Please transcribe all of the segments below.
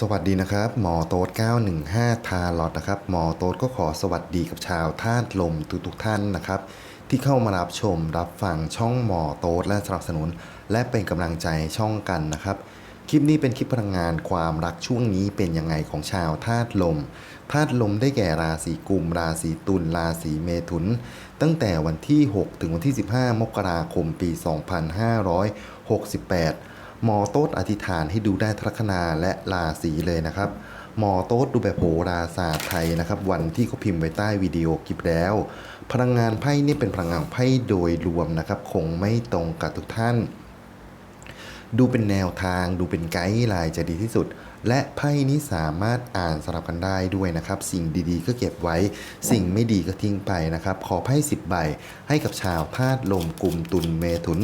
สวัสดีนะครับหมอโต๊ด915 ทาลอตนะครับหมอโต๊ดก็ขอสวัสดีกับชาวธาตุลมทุกทุกท่านนะครับ ที่เข้ามารับชมรับฟังช่องหมอโต๊ดและสนับสนุน และเป็นกำลังใจช่องกันนะครับ คลิปนี้เป็นคลิปพลังงานความรักช่วงนี้เป็นยังไงของชาวธาตุลมธาตุลมได้แก่ราศีกุม ราศีตุลราศีเมถุน ตั้งแต่วันที่ 6 ถึงวันที่ 15 มกราคมปี 2568 หมอโต๊ดอธิษฐานให้ดูได้ทัคนาและราศีเลยนะครับ หมอโต๊ดดูแบบโหราศาสตร์ไทยนะครับ วันที่เขาพิมพ์ไว้ใต้วิดีโอคลิปแล้ว พลังงานไพ่นี่เป็นพลังงานไพ่โดยรวมนะครับ คงไม่ตรงกับทุกท่าน ดูเป็นแนวทาง ดูเป็นไกด์ไลน์จะดีที่สุด และไพ่นี้สามารถอ่านสลับกันได้ด้วยนะครับ สิ่งดีๆ ก็เก็บไว้ สิ่งไม่ดีก็ทิ้งไปนะครับ ขอไพ่10ใบให้กับชาวธาตุลมกลุ่มตุลเมถุน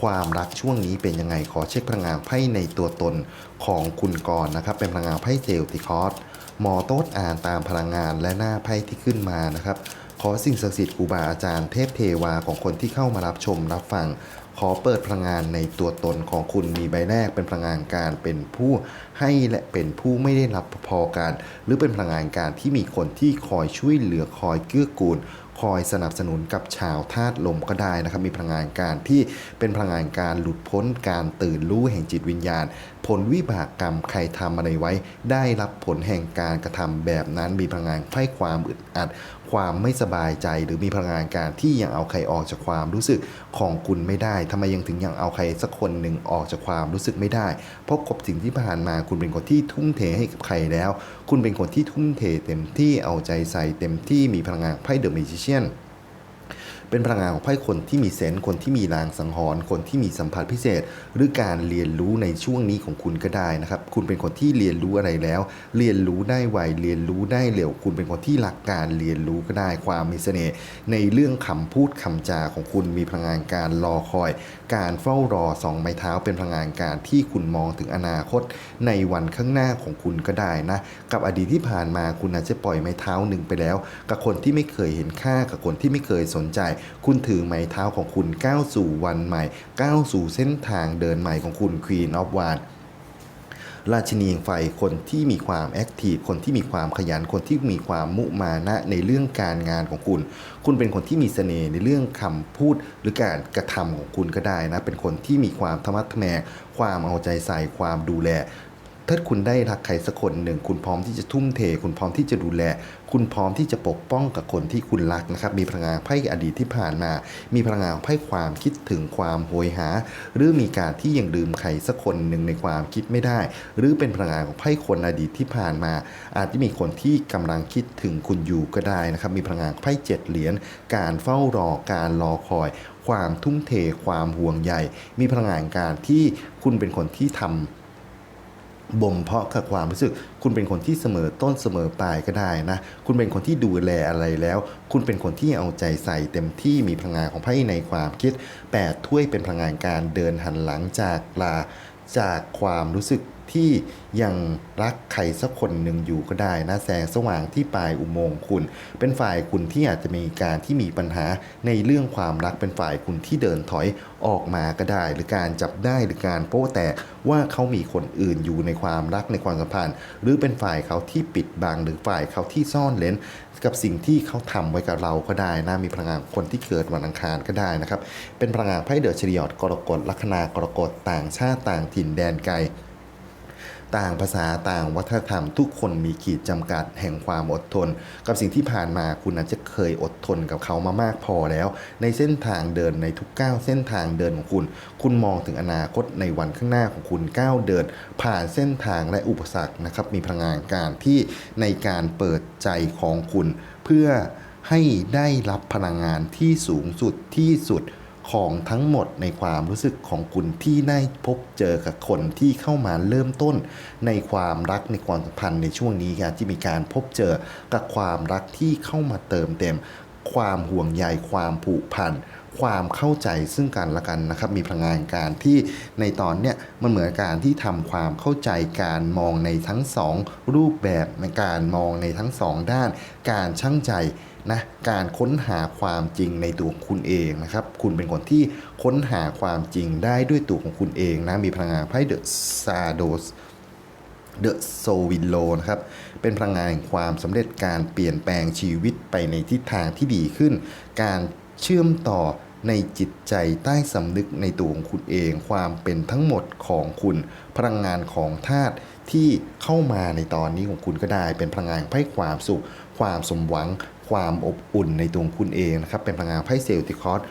ความรักช่วงนี้เป็นยังไงขอเช็คพลังงานไพ่ในตัวตนของคุณก่อนนะครับ เป็นพลังงานไพ่เซลติคอสหมอโต๊ดอ่านตามพลังงานและหน้าไพ่ที่ขึ้นมานะครับขอสิ่งศักดิ์สิทธิ์ครูบาอาจารย์เทพเทวาของคนที่เข้ามารับชมรับฟัง ขอเปิดพลังงานในตัวตนของคุณมีใบแรกเป็นพลังงานการเป็นผู้ให้และเป็นผู้ไม่ได้รับพอกันหรือเป็นพลังงานการที่มีคนที่คอยช่วยเหลือคอยเกื้อกูลคอยสนับสนุนกับชาวธาตุลมก็ได้นะครับ มีพลังงานการที่เป็นพลังงานการหลุดพ้นการตื่นรู้แห่งจิตวิญญาณ ผลวิบากกรรมใครทำอะไรไว้ ได้รับผลแห่งการกระทำแบบนั้นมีพลังงานไพ่ความอึดอัด ความไม่สบายใจ หรือมีพลังงานการที่ยังเอาใครออกจากความรู้สึกของคุณไม่ได้ทำไมยังถึงยังเอาใครสักคนหนึ่งออกจากความรู้สึกไม่ได้ เพราะกบสิ่งที่ผ่านมาคุณเป็นคนที่ทุ่มเทให้กับใครแล้ว คุณเป็นคนที่ทุ่มเทเต็มที่เอาใจใส่เต็มที่มีพลังงานไพ่เดอะมิจิเชียน เป็นพลังงานของไพ่คนที่มีเซนส์คนที่มีลางสังหรณ์คนที่มีสัมผัสพิเศษ หรือการเรียนรู้ในช่วงนี้ของคุณก็ได้นะครับ คุณเป็นคนที่เรียนรู้อะไรแล้ว เรียนรู้ได้ไวเรียนรู้ได้เร็ว คุณเป็นคนที่รักการเรียนรู้ก็ได้ ความมีเสน่ห์ในเรื่องคำพูดคำจาของคุณมีพลังงานการรอคอย การเฝ้ารอสองไม้เท้าเป็นพลังงานการที่คุณมองถึงอนาคต ในวันข้างหน้าของคุณก็ได้นะ กับอดีตที่ผ่านมาคุณอาจจะปล่อยไม้เท้าหนึ่งไปแล้ว กับคนที่ไม่เคยเห็นค่ากับคนที่ไม่เคยสนใจคุณถือไม้เท้าของคุณก้าวสู่วันใหม่ก้าวสู่เส้นทางเดินใหม่ของคุณ Queen of Wands ราชินีไฟคนที่มีความแอคทีฟคนที่มีความขยันคนที่มีความมุมานะในเรื่องการงานของคุณ คุณเป็นคนที่มีเสน่ห์ในเรื่องคำพูดหรือการกระทำของคุณก็ได้นะ เป็นคนที่มีความธรรมะแมงความเอาใจใส่ความดูแล ถ้าคุณได้รักใครสักคนหนึ่ง คุณพร้อมที่จะทุ่มเท คุณพร้อมที่จะดูแล คุณพร้อมที่จะปกป้องกับคนที่คุณรักนะครับ มีพลังงานไพ่อดีตที่ผ่านมา มีพลังงานไพ่ความคิดถึงความโหยหา หรือมีการที่ยังลืมใครสักคนหนึ่งในความคิดไม่ได้ หรือเป็นพลังงานของไพ่คนอดีตที่ผ่านมา อาจจะมีคนที่กำลังคิดถึงคุณอยู่ก็ได้นะครับ มีพลังงานไพ่เจ็ดเหรียญ การเฝ้ารอ การรอคอย ความทุ่มเท ความห่วงใย มีพลังงานการที่คุณเป็นคนที่ทำ บ่มเพาะกับความรู้สึก คุณเป็นคนที่เสมอต้นเสมอปลายก็ได้นะ คุณเป็นคนที่ดูแลอะไรแล้ว คุณเป็นคนที่เอาใจใส่เต็มที่มีพลังงานของไพ่ในความคิด 8 ถ้วยเป็นพลังงานการเดินหันหลังจากลาจากความรู้สึก ที่ยังรักใครสักคนหนึ่งอยู่ก็ได้นะแสงสว่างที่ปลายอุโมงค์คุณ เป็นฝ่ายคุณที่อาจจะมีการที่มีปัญหาในเรื่องความรักเป็นฝ่ายคุณที่เดินถอยออกมาก็ได้ หรือการจับได้หรือการโป้แตกว่าเขามีคนอื่นอยู่ในความรักในความสัมพันธ์ หรือเป็นฝ่ายเขาที่ปิดบังหรือฝ่ายเขาที่ซ่อนเลนกับสิ่งที่เขาทำไว้กับเราก็ได้นะมีพลังงานคนที่เกิดวันอังคารก็ได้นะครับเป็นพลังงานไพ่เดอะชริยอดกรกฎลัคนากรกฎต่างชาติต่างถิ่นแดนไกล ต่างภาษาต่างวัฒนธรรม ทุกคนมีขีดจำกัดแห่งความอดทน กับสิ่งที่ผ่านมาคุณอาจจะเคยอดทนกับเขามามากพอแล้ว ในเส้นทางเดินในทุกก้าวเส้นทางเดินของคุณ คุณมองถึงอนาคตในวันข้างหน้าของคุณก้าวเดิน ผ่านเส้นทางและอุปสรรคนะครับมีพลังงานการที่ในการเปิดใจของคุณ เพื่อให้ได้รับพลังงานที่สูงสุดที่สุด ของทั้งหมดในความรู้สึกของคุณที่ได้พบเจอกับคนที่เข้ามาเริ่มต้น ในความรักในความสัมพันธ์ในช่วงนี้การที่มีการพบเจอกับความรักที่เข้ามาเติมเต็ม ความห่วงใยความผูกพันความเข้าใจซึ่งกันและกันนะครับ มีพลังงานการที่ในตอนเนี้ยมันเหมือนการที่ทำความเข้าใจการมองในทั้งสองรูปแบบในการมองในทั้งสองด้าน การช่างใจ นะการค้นหาความจริงในตัวคุณเองนะครับ คุณเป็นคนที่ค้นหาความจริงได้ด้วยตัวของคุณเองนะ มีพลังงานไพ่เดอะซาโดสเดอะโซวินโลนะครับ เป็นพลังงานแห่งความสำเร็จการเปลี่ยนแปลงชีวิตไปในทิศทางที่ดีขึ้น การเชื่อมต่อในจิตใจใต้สำนึกในตัวของคุณเอง ความเป็นทั้งหมดของคุณ พลังงานของธาตุที่เข้ามาในตอนนี้ของคุณก็ได้ เป็นพลังงานให้ความสุข ความสมหวัง ความอบอุ่นในตัวคุณเองนะครับเป็นพลังงานไพ่เซลติคอส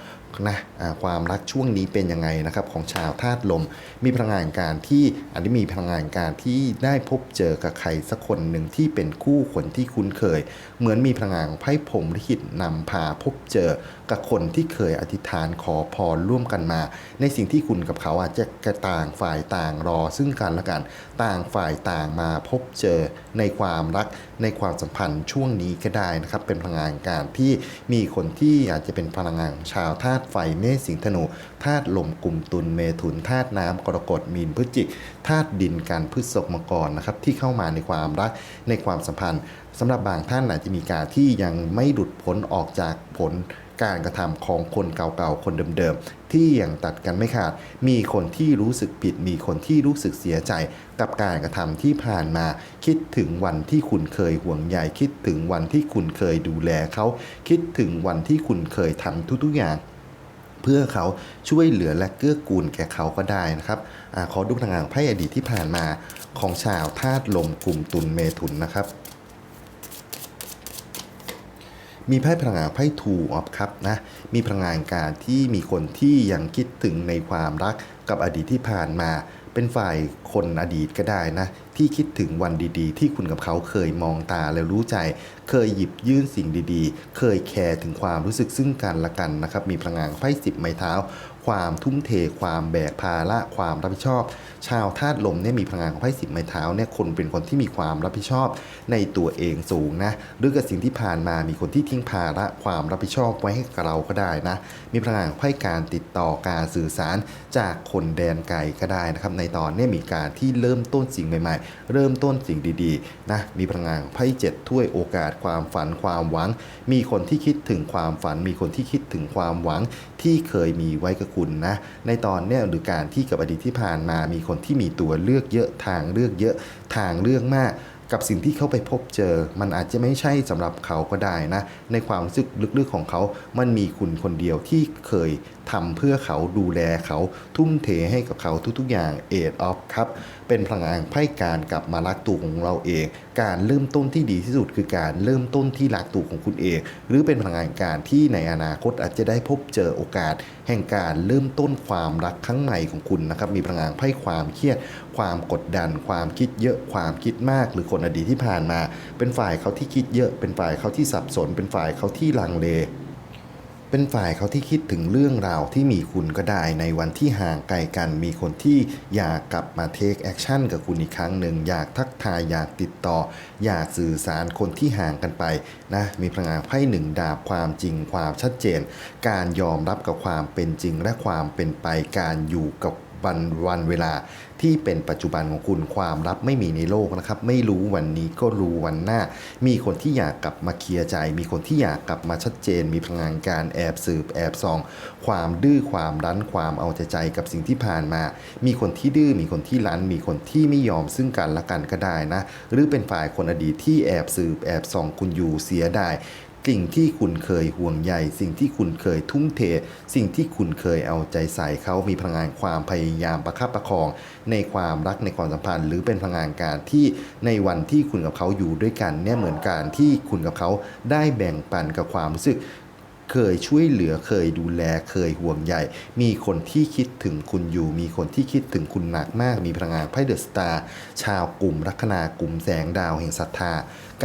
นะความรักช่วงนี้เป็นยังไงนะครับของชาวธาตุลม มีพลังงานการที่อันนี้มีพลังงานการที่ได้พบเจอกับใครสักคนหนึ่งที่เป็นคู่คนที่คุ้นเคย เหมือนมีพลังงานของไพ่ผมลิขิตนำพาพบเจอกับคนที่เคยอธิษฐานขอพรร่วมกันมา ในสิ่งที่คุณกับเขาอาจจะกระต่างฝ่ายต่างรอ ซึ่งกันและกันต่างฝ่ายต่างมาพบเจอในความรักในความสัมพันธ์ช่วงนี้ก็ได้นะครับ เป็นพลังงานการที่มีคนที่อาจจะเป็นพลังงานชาวธาตุไฟเมษสิงห์ธนูธาตุลมกลุ่มตุลเมถุนธาตุน้ำกรกฎมีนพฤศจิกธาตุดินกันพฤษภมังกรนะครับที่เข้ามาในความรักในความสัมพันธ์สำหรับบางท่านอาจจะมีการที่ยังไม่หลุดพ้นออกจากผล การกระทำของคนเก่าๆ คนเดิมๆ ที่ยังตัดกันไม่ขาด มีคนที่รู้สึกผิด มีคนที่รู้สึกเสียใจ กับการกระทำที่ผ่านมา คิดถึงวันที่คุณเคยห่วงใย คิดถึงวันที่คุณเคยดูแลเขา คิดถึงวันที่คุณเคยทำทุกๆอย่างเพื่อเขาช่วยเหลือและเกื้อกูลแก่เขาก็ได้นะครับอขอดูทางงานไพ่อดีตที่ผ่านมาของชาวธาตุลมกลุ่มตุลเมถุนนะครับ มีไพ่พลังงานไพ่ทูออฟครับนะมีพลังงานการที่มีคนที่ยังคิดถึงในความรักกับอดีตที่ผ่านมา เป็นฝ่ายคนอดีตก็ได้นะ ที่คิดถึงวันดีๆ ที่คุณกับเขาเคยมองตาแล้วรู้ใจ เคยหยิบยื่นสิ่งดีๆ เคยแคร์ถึงความรู้สึกซึ่งกันและกันนะครับ มีพลังงานไพ่สิบไม้เท้า ความทุ่มเท ความแบกภาระความรับผิดชอบ ชาวธาตุลมเนี่ยมีพลังงานของไพ่สิบไม้เท้าเนี่ยคนเป็นคนที่มีความรับผิดชอบในตัวเองสูงนะหรือกับสิ่งที่ผ่านมามีคนที่ทิ้งภาระความรับผิดชอบไว้ให้กับเราก็ได้นะมีพลังงานของไพ่การติดต่อการสื่อสารจากคนแดนไกลก็ได้นะครับในตอนเนี้มีการที่เริ่มต้นสิ่งใหม่ๆ เริ่มต้นสิ่งดีๆนะมีพลังงานของไพ่เจ็ดถ้วยโอกาสความฝันความหวัง มีคนที่คิดถึงความฝัน มีคนที่คิดถึงความหวังที่เคยมีไว้กับคุณนะในตอนเนี้ยหรือการที่กับอดีตที่ผ่านมามีคนที่มีตัวเลือกเยอะทางเลือกเยอะทางเลือกมากกับสิ่งที่เขาไปพบเจอ มันอาจจะไม่ใช่สำหรับเขาก็ได้นะ ในความรู้สึกลึกๆของเขา มันมีคุณคนเดียวที่เคยทำเพื่อเขาดูแลเขาทุ่มเทให้กับเขาทุกๆอย่างเอ็ดออฟครับ เป็นพลังงานไพ่การกลับมารักตัวของเราเอง การเริ่มต้นที่ดีที่สุดคือการเริ่มต้นที่รักตัวของคุณเอง หรือเป็นพลังงานการที่ในอนาคตอาจจะได้พบเจอโอกาส แห่งการเริ่มต้นความรักครั้งใหม่ของคุณนะครับมีพลังงานไพ่ความเครียด ความกดดัน ความคิดเยอะความคิดมาก หรือคนอดีตที่ผ่านมา เป็นฝ่ายเขาที่คิดเยอะ เป็นฝ่ายเขาที่สับสน เป็นฝ่ายเขาที่ลังเล เป็นฝ่ายเขาที่คิดถึงเรื่องราวที่มีคุณก็ได้ในวันที่ห่างไกลกัน มีคนที่อยากกลับมาเทคแอคชั่นกับคุณอีกครั้งหนึ่งอยากทักทายอยากติดต่อ อยากสื่อสารคนที่ห่างกันไปนะมีพลังงานไพ่หนึ่งดาบความจริงความชัดเจน การยอมรับกับความเป็นจริงและความเป็นไปการอยู่กับวันวันเวลา ที่เป็นปัจจุบันของคุณความลับไม่มีในโลกนะครับ ไม่รู้วันนี้ก็รู้วันหน้า มีคนที่อยากกลับมาเคลียร์ใจ มีคนที่อยากกลับมาชัดเจน มีพลังงานการแอบสืบแอบส่อง ความดื้อความรั้นความเอาใจใจกับสิ่งที่ผ่านมา มีคนที่ดื้อมีคนที่รั้น มีคนที่ไม่ยอมซึ่งกันและกันก็ได้นะ หรือเป็นฝ่ายคนอดีตที่แอบสืบแอบส่องคุณอยู่เสียได้ สิ่งที่คุณเคยห่วงใยสิ่งที่คุณเคยทุ่มเท สิ่งที่คุณเคยเอาใจใส่เขามีพลังงานความพยายามประคับประคอง ในความรักในความสัมพันธ์ หรือเป็นพลังงานการที่ในวันที่คุณกับเขาอยู่ด้วยกันเนี่ยเหมือนการที่คุณกับเขาได้แบ่งปันกับความรู้สึกเคยช่วยเหลือเคยดูแลเคยห่วงใยมีคนที่คิดถึงคุณอยู่ มีคนที่คิดถึงคุณหนักมาก มีพลังงานไพ่เดอะสตาร์ชาวกลุ่มลัคนากลุ่มแสงดาวแห่งศรัทธา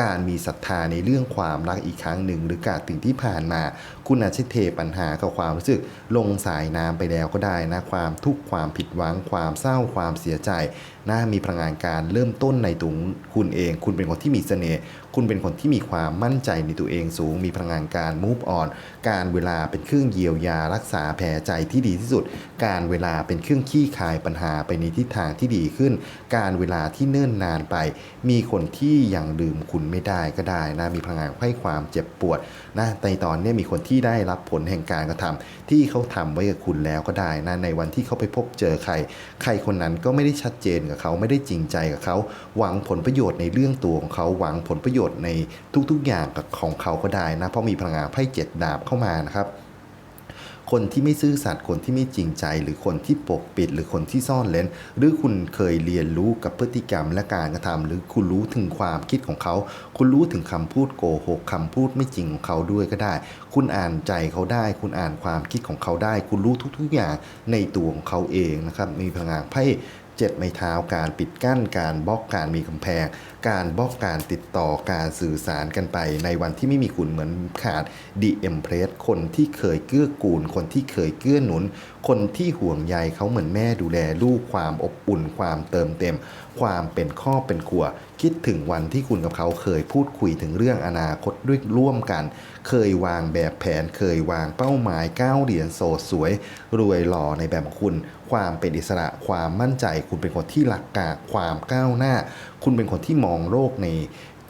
การมีศรัทธาในเรื่องความรักอีกครั้งหนึ่ง หรือการสิ่งที่ผ่านมา คุณอาจจะเทปัญหากับความรู้สึกลงสายน้ำไปแล้วก็ได้นะความทุกข์ความผิดหวังความเศร้าความเสียใจนะมีพลังงานการเริ่มต้นในตัวคุณเอง คุณเป็นคนที่มีเสน่ห์คุณเป็นคนที่มีความมั่นใจในตัวเองสูง มีพลังงานการ move on การเวลาเป็นเครื่องเยียวยารักษาแผลใจที่ดีที่สุด การเวลาเป็นเครื่องขี้คายปัญหาไปในทิศทางที่ดีขึ้น การเวลาที่เนิ่นนานไป มีคนที่ยังลืมคุณคุณไม่ได้ก็ได้นะมีพลังงานให้ความเจ็บปวดนะในตอนนี้มีคนที่ได้รับผลแห่งการกระทำที่เขาทำไว้กับคุณแล้วก็ได้นะในวันที่เขาไปพบเจอใคร ใครคนนั้นก็ไม่ได้ชัดเจนกับเขาไม่ได้จริงใจกับเขา หวังผลประโยชน์ในเรื่องตัวของเขาหวังผลประโยชน์ในทุกๆอย่างกับของเขาก็ได้นะเพราะมีพลังงานไพ่เจ็ดดาบเข้ามานะครับ คนที่ไม่ซื่อสัตย์คนที่ไม่จริงใจ หรือคนที่ปกปิด หรือคนที่ซ่อนเล้นหรือคุณเคยเรียนรู้กับพฤติกรรมและการกระทำหรือคุณรู้ถึงความคิดของเขา คุณรู้ถึงคำพูดโกหกคำพูดไม่จริงของเขาด้วยก็ได้ คุณอ่านใจเขาได้ คุณอ่านความคิดของเขาได้ คุณรู้ทุกๆอย่างในตัวของเขาเองนะครับมีพลังงานไพ่ เจ็ดไม้เท้า การปิดกั้น การบล็อกการมีกำแพง การบล็อกการติดต่อการสื่อสารกันไปในวันที่ไม่มีคุณเหมือนขาดดีเอ็มเพรสคนที่เคยเกื้อกูล คนที่เคยเกื้อหนุน คนที่ห่วงใยเขาเหมือนแม่ดูแลลูกความอบอุ่น ความเติมเต็ม ความเป็นครอบเป็นครัว คิดถึงวันที่คุณกับเขาเคยพูดคุยถึงเรื่องอนาคตด้วยร่วมกัน เคยวางแบบแผนเคยวางเป้าหมายก้าวเหรียญโสดสวย รวยหล่อในแบบของคุณ ความเป็นอิสระความมั่นใจ คุณเป็นคนที่หลักกาความก้าวหน้า คุณเป็นคนที่มองโลกใน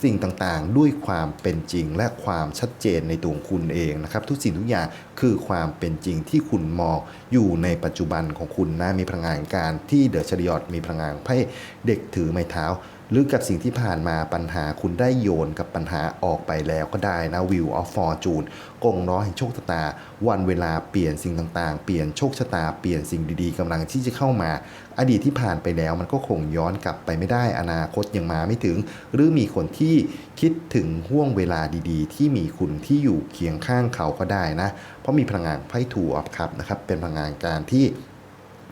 สิ่งต่างๆ ด้วยความเป็นจริงและความชัดเจนในตัวคุณเองนะครับ ทุกสิ่งทุกอย่างคือความเป็นจริงที่คุณมองอยู่ในปัจจุบันของคุณนะมีพลังงานการที่เดอะชริยอดมีพลังงานให้เด็กถือไม้เท้า หรือกับสิ่งที่ผ่านมาปัญหาคุณได้โยนกับปัญหาออกไปแล้วก็ได้นะวิวออฟฟอร์จูนกงล้อแห่งโชคชะตา วันเวลาเปลี่ยนสิ่งต่างๆ เปลี่ยนโชคชะตาเปลี่ยนสิ่งดีๆกำลังที่จะเข้ามา อดีตที่ผ่านไปแล้วมันก็คงย้อนกลับไปไม่ได้อนาคตยังมาไม่ถึง หรือมีคนที่คิดถึงห่วงเวลาดีๆ ที่มีคุณที่อยู่เคียงข้างเขาก็ได้นะ เพราะมีพลังงานไพ่ถูออฟครับนะครับเป็นพลังงานการที่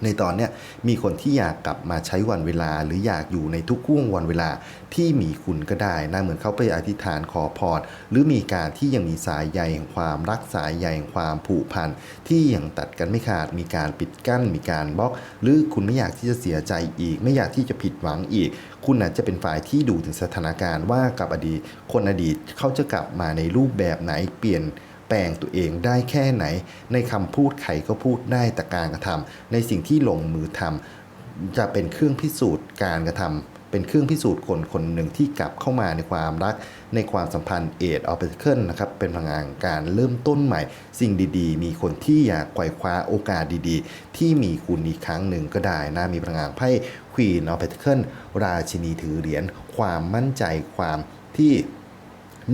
ในตอนเนี้ยมีคนที่อยากกลับมาใช้วันเวลา หรืออยากอยู่ในทุกห่วงวันเวลาที่มีคุณก็ได้นะเหมือนเขาไปอธิษฐานขอพรหรือมีการที่ยังมีสายใยแห่งความรักสายใยแห่งความผูกพันที่ยังตัดกันไม่ขาดมีการปิดกั้น มีการบล็อก หรือคุณไม่อยากที่จะเสียใจอีก ไม่อยากที่จะผิดหวังอีก คุณอาจจะเป็นฝ่ายที่ดูถึงสถานการณ์ว่ากับอดีตคนอดีตเขาจะกลับมาในรูปแบบไหนเปลี่ยน แปลงตัวเองได้แค่ไหน ในคำพูดใครก็พูดได้แต่การกระทำในสิ่งที่ลงมือทำจะเป็นเครื่องพิสูจน์การกระทำเป็นเครื่องพิสูจน์คนคนหนึ่งที่กลับเข้ามาในความรัก ในความสัมพันธ์เอดออฟเปอเคิลนะครับ เป็นพลังงานการเริ่มต้นใหม่ สิ่งดีๆ มีคนที่อยากไขว่คว้าโอกาสดีๆ ที่มีคุณอีกครั้งหนึ่งก็ได้นะมีพลังงานไพ่ควีนออฟเปอเคิลราชินีถือเหรียญความมั่นใจความที่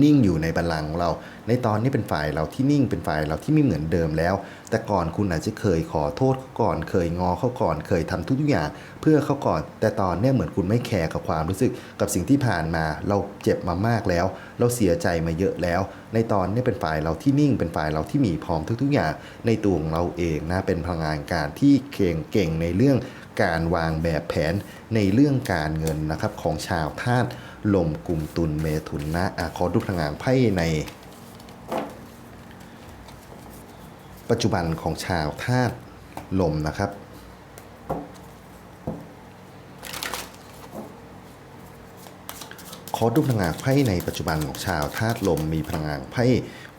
นิ่งอยู่ในบัลลังก์ของเรา ในตอนนี้เป็นฝ่ายเราที่นิ่งเป็นฝ่ายเราที่ไม่เหมือนเดิมแล้ว แต่ก่อนคุณอาจจะเคยขอโทษเขาก่อน เคยงอเขาก่อน เคยทำทุกอย่าง เพื่อเขาก่อน แต่ตอนนี้เหมือนคุณไม่แคร์กับความรู้สึก กับสิ่งที่ผ่านมา เราเจ็บมามากแล้ว เราเสียใจมาเยอะแล้ว ในตอนนี้เป็นฝ่ายเราที่นิ่ง เป็นฝ่ายเราที่มีพร้อมทุกๆอย่าง ในตัวของเราเองนะ เป็นพลังงานการที่เก่งเก่งในเรื่องการวางแบบแผนในเรื่องการเงินนะครับของชาวธาตุ ลมกลุ่มตุลเมถุนนะอะขอดูพลังงานไพ่ใน ปัจจุบันของชาวธาตุลมนะครับขอดูพลังงานไพ่ในปัจจุบันของชาวธาตุลมมีพลังงานไพ่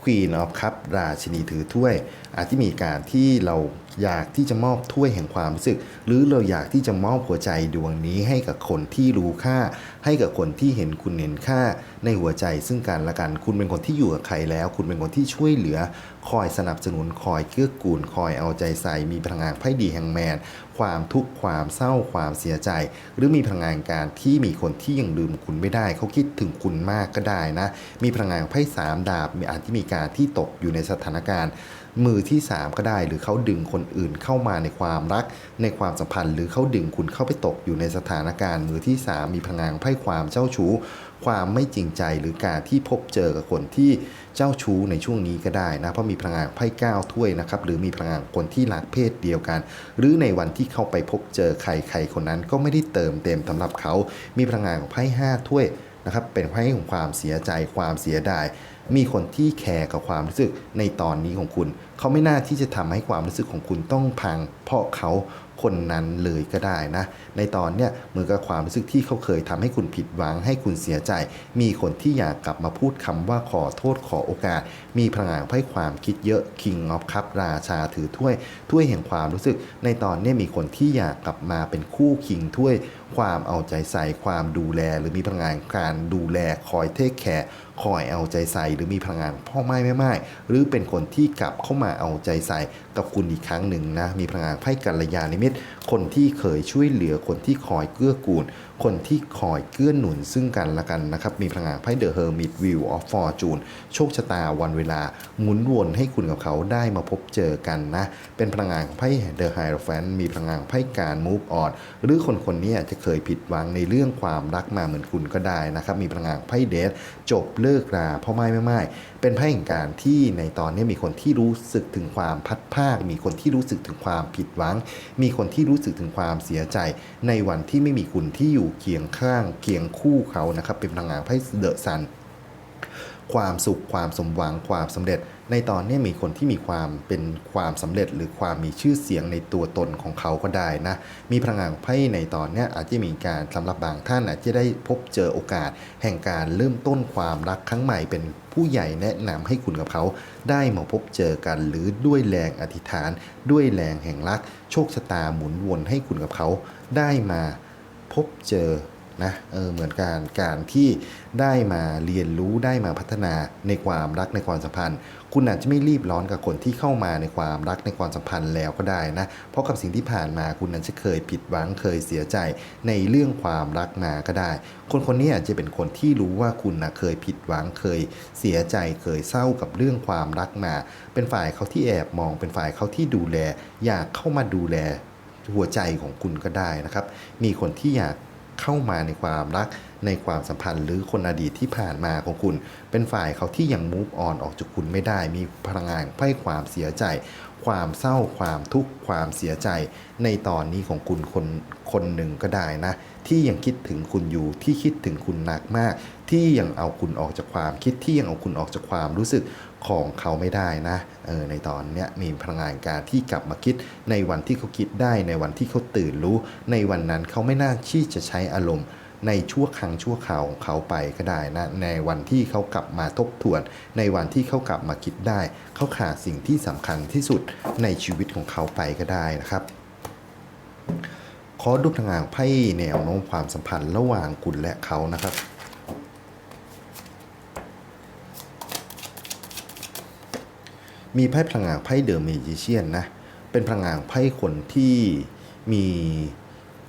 ควีนออฟคัพราชินีถือถ้วย อาจที่มีการที่เรา อยากที่จะมอบถ้วยแห่งความรู้สึก หรือเราอยากที่จะมอบหัวใจดวงนี้ให้กับคนที่รู้ค่า ให้กับคนที่เห็นคุณเห็นค่าในหัวใจซึ่งกันและกัน คุณเป็นคนที่อยู่กับใครแล้ว คุณเป็นคนที่ช่วยเหลือ คอยสนับสนุนคอยเกื้อกูล คอยเอาใจใส่ มีพลังงานไพ่ดีแห่งแมน ความทุกข์ความเศร้าความเสียใจ หรือมีพลังงานการที่มีคนที่ยังลืมคุณไม่ได้ เขาคิดถึงคุณมากก็ได้นะ มีพลังงานไพ่สามดาบมีอาจที่มีการที่ตกอยู่ในสถานการณ์ มือที่ 3 ก็ได้ หรือเขาดึงคนอื่นเข้ามาในความรัก ในความสัมพันธ์ หรือเขาดึงคุณเข้าไปตกอยู่ในสถานการณ์ มือที่ 3 มีพลังงานไพ่ความเจ้าชู้ ความไม่จริงใจหรือการที่พบเจอกับคนที่เจ้าชู้ในช่วงนี้ก็ได้นะเพราะมีพลังงานไพ่ก้าวถ้วยนะครับหรือมีพลังงานคนที่รักเพศเดียวกัน หรือในวันที่เขาไปพบเจอใครใครคนนั้นก็ไม่ได้เติมเต็มสำหรับเขา มีพลังงานของไพ่ห้าถ้วยนะครับเป็นไพ่ของความเสียใจความเสียดาย มีคนที่แคร์กับความรู้สึกในตอนนี้ของคุณ เขาไม่น่าที่จะทำให้ความรู้สึกของคุณต้องพัง เพราะเขาคนนั้นเลยก็ได้นะ ในตอนเนี้ยเหมือนกับความรู้สึกที่เขาเคยทำให้คุณผิดหวังให้คุณเสียใจ มีคนที่อยากกลับมาพูดคำว่าขอโทษขอโอกาส มีพลังงานไพ่ความคิดเยอะ King of Cup ราชาถือถ้วย ถ้วยแห่งความรู้สึก ในตอนนี้มีคนที่อยากกลับมาเป็นคู่คิงถ้วย ความเอาใจใส่ความดูแล หรือมีพลังงานการดูแลคอยเทคแคร์ คอยเอาใจใส่หรือมีพลังงานพ่อไม้แม่ไม้หรือเป็นคนที่กลับเข้ามาเอาใจใส่กับคุณอีกครั้งหนึ่งนะมีพลังงานไพ่กัลยาณมิตรคนที่เคยช่วยเหลือคนที่คอยเกื้อกูล คนที่คอยเกื้อหนุนซึ่งกันและกันนะครับ มีพลังงานไพ่เดอะเฮอร์มิตวิวออฟฟอร์จูนโชคชะตาวันเวลาหมุนวนให้คุณกับเขาได้มาพบเจอกันนะ เป็นพลังงานของไพ่เดอะไฮโรแฟนมีพลังงานไพ่การมูฟออนหรือคนคนนี้อาจจะเคยผิดหวังในเรื่องความรักมาเหมือนคุณก็ได้นะครับ มีพลังงานไพ่เดทจบเลิกราพ่อไม่ไม่ไม่เป็นไพ่แห่งการที่ในตอนนี้มีคนที่รู้สึกถึงความพัดภาค มีคนที่รู้สึกถึงความผิดหวัง มีคนที่รู้สึกถึงความเสียใจ ในวันที่ไม่มีคุณที่อยู่เคียงข้าง เคียงคู่เขานะครับ เป็นพลังงานไพ่เดอะซัน ความสุขความสมหวังความสำเร็จ ในตอนนี้มีคนที่มีความเป็นความสำเร็จ หรือความมีชื่อเสียงในตัวตนของเขาก็ได้นะ มีพลังงานไพ่ในตอนนี้อาจจะมีการสำหรับบางท่านอาจจะได้พบเจอโอกาส แห่งการเริ่มต้นความรักครั้งใหม่เป็นผู้ใหญ่แนะนำให้คุณกับเขา ได้มาพบเจอกันหรือด้วยแรงอธิษฐาน ด้วยแรงแห่งรัก โชคชะตาหมุนวนให้คุณกับเขา ได้มา พบเจอนะเออเหมือนการการที่ได้มาเรียนรู้ได้มาพัฒนาในความรักในความสัมพันธ์ คุณอาจจะไม่รีบร้อนกับคนที่เข้ามาในความรักในความสัมพันธ์แล้วก็ได้นะเพราะกับสิ่งที่ผ่านมาคุณอาจจะเคยผิดหวังเคยเสียใจในเรื่องความรักมาก็ได้ คนคนนี้อาจจะเป็นคนที่รู้ว่าคุณนะเคยผิดหวังเคยเสียใจเคยเศร้ากับเรื่องความรักมา เป็นฝ่ายเขาที่แอบมอง เป็นฝ่ายเขาที่ดูแล อยากเข้ามาดูแล หัวใจของคุณก็ได้นะครับ มีคนที่อยากเข้ามาในความรักในความสัมพันธ์หรือคนอดีตที่ผ่านมาของคุณ เป็นฝ่ายเขาที่ยังมูฟออนออกจากคุณไม่ได้ มีพลังงานไพ่ความเสียใจ ความเศร้าความทุกข์ความเสียใจ ในตอนนี้ของคุณคนคนหนึ่งก็ได้นะ ที่ยังคิดถึงคุณอยู่ที่คิดถึงคุณหนักมาก ที่ยังเอาคุณออกจากความคิดที่ยังเอาคุณออกจากความรู้สึกของเขาไม่ได้นะเออในตอนเนี้ยมีพลังงานการที่กลับมาคิด ในวันที่เขาคิดได้ในวันที่เขาตื่นรู้ ในวันนั้นเขาไม่น่าที่จะใช้อารมณ์ ในชั่วครั้งชั่วคราวของเขาไปก็ได้นะในวันที่เขากลับมาทบทวน ในวันที่เขากลับมาคิดได้ เขาขาดสิ่งที่สำคัญที่สุดในชีวิตของเขาไปก็ได้นะครับขอดูพลังงานไพ่แนวโน้มความสัมพันธ์ระหว่างคุณและเขานะครับมีไพ่พลังงานไพ่เดอะเมจิเชียนนะ เป็นพลังงานไพ่คนที่มี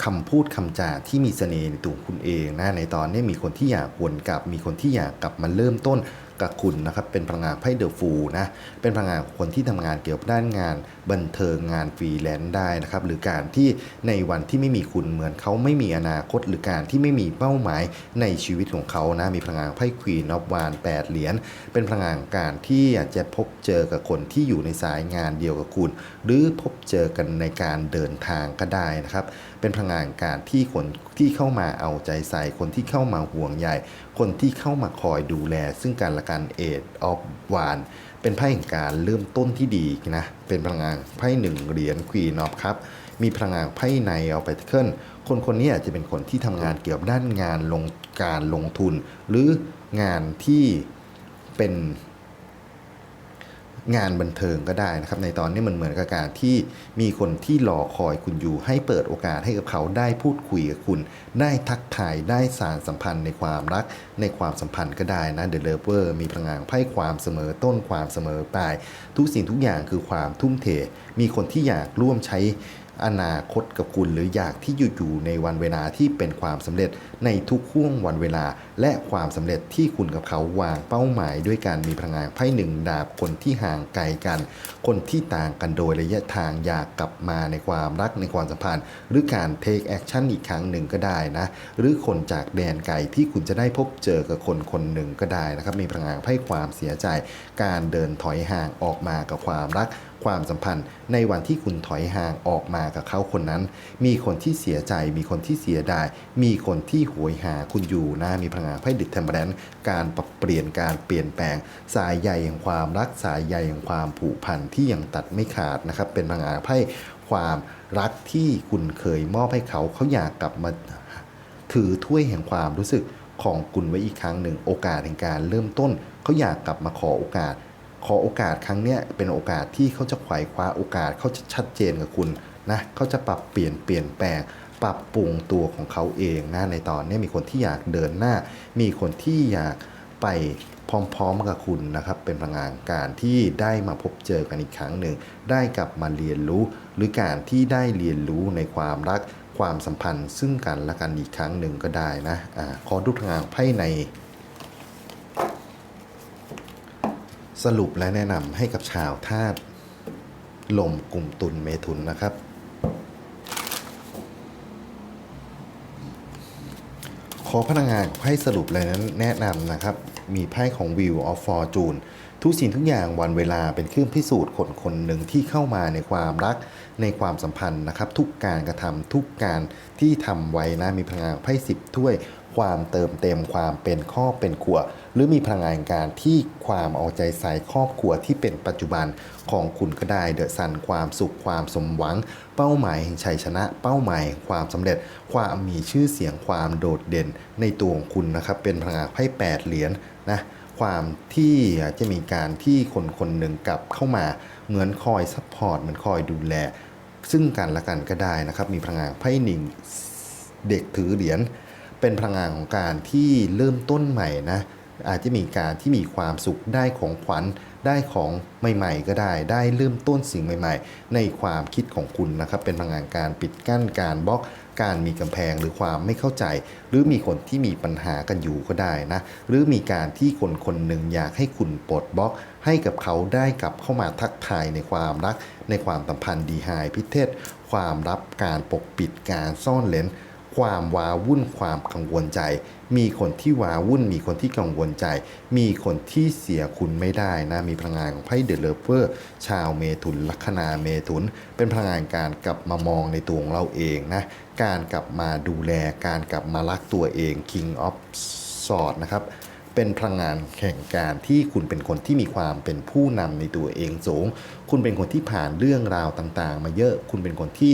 คำพูดคำจาที่มีเสน่ห์ในตัวคุณเองนะในตอนนี้มีคนที่อยากวนกลับ มีคนที่อยากกลับมาเริ่มต้น กับคุณนะครับเป็นพลังงานไพ่เดอะฟูนะเป็นพลังงานคนที่ทำงานเกี่ยวกับด้านงานบันเทิงงานฟรีแลนซ์ได้นะครับหรือการที่ในวันที่ไม่มีคุณเหมือนเขาไม่มีอนาคต หรือการที่ไม่มีเป้าหมายในชีวิตของเขานะมีพลังงานไพ่ควีนอฟวานแปดเหรียญเป็นพลังงานการที่อาจจะพบเจอกับคนที่อยู่ในสายงานเดียวกับคุณ หรือพบเจอกันในการเดินทางก็ได้นะครับเป็นพลังงานการที่คนที่เข้ามาเอาใจใส่คนที่เข้ามาห่วงใย คนที่เข้ามาคอยดูแล ซึ่งการและกันเอดออฟวานเป็นไพ่แห่งการเริ่มต้นที่ดีนะเป็นพลังงานไพ่หนึ่งเหรียญควีนอฟครับมีพลังงานไพ่ในเอาไปเคิลคนคนนี้อาจจะเป็นคนที่ทำงานเกี่ยวกับด้านงานลงการลงทุน หรืองานที่เป็น งานบันเทิงก็ได้นะครับ ในตอนนี้มันเหมือนกับการที่มีคนที่รอคอยคุณอยู่ ให้เปิดโอกาสให้กับเขาได้พูดคุยกับคุณ ได้ทักทายได้สารสัมพันธ์ในความรัก ในความสัมพันธ์ก็ได้นะเดอะเลเวอร์มีพลังงานไพ่ความเสมอต้นความเสมอปลาย ทุกสิ่งทุกอย่างคือความทุ่มเท มีคนที่อยากร่วมใช้ อนาคตกับคุณ หรืออยากที่อยู่ๆในวันเวลาที่เป็นความสำเร็จในทุกห่วงวันเวลา และความสำเร็จที่คุณกับเขาวางเป้าหมายด้วยการมีพลังงานไพ่หนึ่งดาบคนที่ห่างไกลกัน คนที่ต่างกันโดยระยะทางอยากกลับมาในความรักในความสัมพันธ์ หรือการเทคแอคชั่นอีกครั้งหนึ่งก็ได้นะ หรือคนจากแดนไกลที่คุณจะได้พบเจอกับคนคนหนึ่งก็ได้นะครับมีพลังงานไพ่ความเสียใจ การเดินถอยห่างออกมากับความรักความสัมพันธ์ ในวันที่คุณถอยห่างออกมากับเขาคนนั้น มีคนที่เสียใจ มีคนที่เสียดาย มีคนที่โหยหาคุณอยู่นะมีพลังงานไพ่ดิเทมเบรนการปรับเปลี่ยนการเปลี่ยนแปลง สายใยแห่งความรักสายใยแห่งความผูกพันที่ยังตัดไม่ขาดนะครับ เป็นพลังงานไพ่ความรักที่คุณเคยมอบให้เขาเขาอยากกลับมาถือถ้วยแห่งความรู้สึกของคุณไว้อีกครั้งหนึ่งโอกาสแห่งการเริ่มต้นเขาอยากกลับมาขอโอกาส ขอโอกาสครั้งเนี้ยเป็นโอกาสที่เขาจะไขว่คว้าโอกาสเขาจะชัดเจนกับคุณนะเขาจะปรับเปลี่ยนเปลี่ยนแปลง ปรับปรุงตัวของเขาเองนะในตอนนี้มีคนที่อยากเดินหน้า มีคนที่อยากไปพร้อมๆกับคุณนะครับ เป็นพลังงานการที่ได้มาพบเจอกันอีกครั้งหนึ่ง ได้กลับมาเรียนรู้ หรือการที่ได้เรียนรู้ในความรักความสัมพันธ์ ซึ่งกันและกันอีกครั้งหนึ่งก็ได้นะอาขอดูทางไพ่ใน สรุปและแนะนำให้กับชาวธาตุลมกลุ่มตุลเมถุนนะครับ ขอพนักงานไพ่สรุปเลยนั้นแนะนำนะครับ มีไพ่ของ Wheel of Fortune ทุกสิ่งทุกอย่างวันเวลาเป็นเครื่องพิสูจน์คนคนหนึ่งที่เข้ามาในความรักในความสัมพันธ์นะครับ ทุกการกระทำทุกการที่ทำไว้นะมีพลังงานไพ่สิบถ้วย ความเติมเต็มความเป็นครอบเป็นครัว หรือมีพลังงานการที่ความเอาใจใส่ครอบครัวที่เป็นปัจจุบันของคุณก็ได้เดอะซันความสุขความสมหวัง เป้าหมายแห่งชัยชนะ เป้าหมายความสำเร็จ ความมีชื่อเสียงความโดดเด่นในตัวของคุณนะครับเป็นพลังงานไพ่แปดเหรียญนะความที่จะมีการที่คนคนหนึ่งกลับเข้ามาเหมือนคอยซัพพอร์ตเหมือนคอยดูแล ซึ่งกันและกันก็ได้นะครับ มีพลังงานไพ่หนึ่งเด็กถือเหรียญ เป็นพลังงานของการที่เริ่มต้นใหม่นะอาจจะมีการที่มีความสุขได้ของขวัญได้ของใหม่ ๆ ก็ได้ ได้เริ่มต้นสิ่งใหม่ ๆ ในความคิดของคุณนะครับ เป็นพลังงานการปิดกั้นการบล็อก การมีกำแพงหรือความไม่เข้าใจ หรือมีคนที่มีปัญหากันอยู่ก็ได้นะ หรือมีการที่คนคนหนึ่งอยากให้คุณปลดบล็อก ให้กับเขาได้กลับเข้ามาทักทายในความรัก ในความสัมพันธ์ดีไฮพิเทศ ความลับการปกปิดการซ่อนเลน ความว้าวุ่นความกังวลใจ มีคนที่ว้าวุ่น มีคนที่กังวลใจ มีคนที่เสียคุณไม่ได้นะมีพลังงานของไพ่เดลเลเวอร์ชาวเมถุนลัคนาเมถุน เป็นพลังงานการกลับมามองในตัวของเราเองนะการกลับมาดูแลการกลับมารักตัวเอง King of s w o r d นะครับเป็นพลังงานแข่งการที่คุณเป็นคนที่มีความเป็นผู้นำในตัวเองสูง คุณเป็นคนที่ผ่านเรื่องราวต่างๆ มาเยอะ คุณเป็นคนที่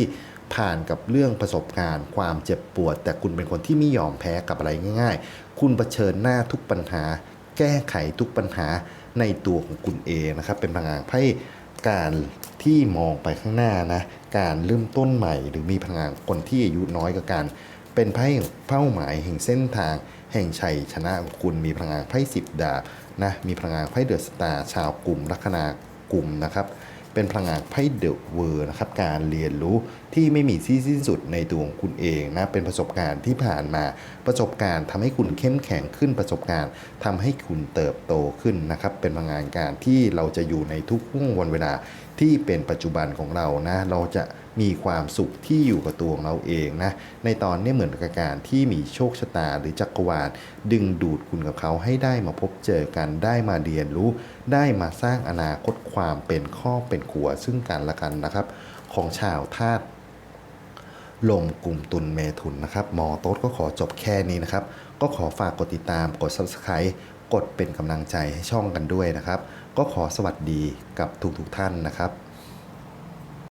ผ่านกับเรื่องประสบการณ์ ความเจ็บปวด แต่คุณเป็นคนที่ไม่ยอมแพ้กับอะไรง่าย ๆ คุณเผชิญหน้าทุกปัญหา แก้ไขทุกปัญหาในตัวของคุณเองนะครับ เป็นพลังงานไพ่การที่มองไปข้างหน้านะการเริ่มต้นใหม่ หรือมีพลังงานคนที่อายุน้อยกว่ากันเป็นไพ่เป้าหมายแห่งเส้นทาง แห่งชัยชนะของคุณมีพลังงานไพ่สิบดาบนะมีพลังงานไพ่เดอะสตาร์ชาวกลุ่มลัคนากลุ่มนะครับ เป็นพลังงานไพ่เดอะเวอร์นะครับการเรียนรู้ที่ไม่มีที่สิ้นสุดในตัวของคุณเองนะเป็นประสบการณ์ที่ผ่านมาประสบการณ์ทำให้คุณเข้มแข็งขึ้นประสบการณ์ทำให้คุณเติบโตขึ้นนะครับเป็นพลังงานการที่เราจะอยู่ในทุกห่วงวันเวลาที่เป็นปัจจุบันของเรานะเราจะ มีความสุขที่อยู่กับตัวของเราเองนะในตอนนี้เหมือนกับการที่มีโชคชะตาหรือจักรวาลดึงดูดคุณกับเขาให้ได้มาพบเจอกันได้มาเรียนรู้ ได้มาสร้างอนาคตความเป็นครอบเป็นครัวซึ่งกันและกันนะครับ ของชาวธาตุลมกลุ่มตุลเมถุนนะครับหมอโต๊ดก็ขอจบแค่นี้นะครับ ก็ขอฝากกดติดตามกด subscribe กดเป็นกำลังใจให้ช่องกันด้วยนะครับ ก็ขอสวัสดีกับทุกๆท่านนะครับ